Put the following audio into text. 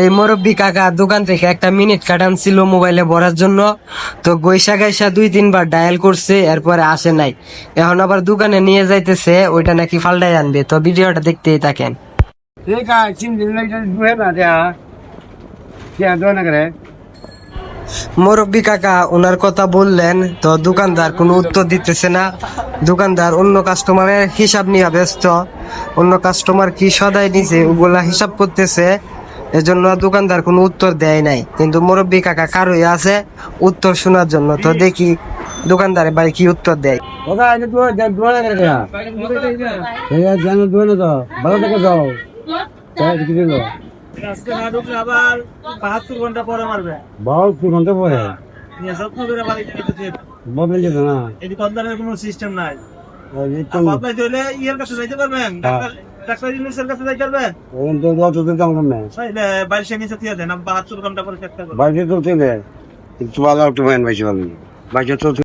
এই মুরব্বী কাকা দোকান থেকে একটা মিনিট কাটান ছিল মোবাইলে ভরার জন্য। তো গৈসা গাইসা দুই তিনবার ডায়াল করছে এরপর আসে নাই। এখন আবার দোকানে নিয়ে যাইতেছে ওইটা নাকি ফালডাই আনবে। তো ভিডিওটা দেখতেই থাকেন। মুরব্বী কাকা ওনার কথা বললেন তো দোকানদার কোনো উত্তর দিতেছে না। দোকানদার অন্য কাস্টমারের হিসাব নিয়ে ব্যস্ত। অন্য কাস্টমার কি সদাই নিছে ওগুলা হিসাব করতেছে? এজন্য দোকানদার কোনো উত্তর দেয় নাই। কিন্তু মুরব্বী কাকা কারোই আছে উত্তর শোনার জন্য। তো দেখি দোকানদারের বাড়ি কি উত্তর দেয়। না। সিস্টেম নাই। কাছে ডাক্তার ইউনুসের কাছে যাইতে পারবে? ওন তো দাও তোদের কাম না তাইলে বাইরে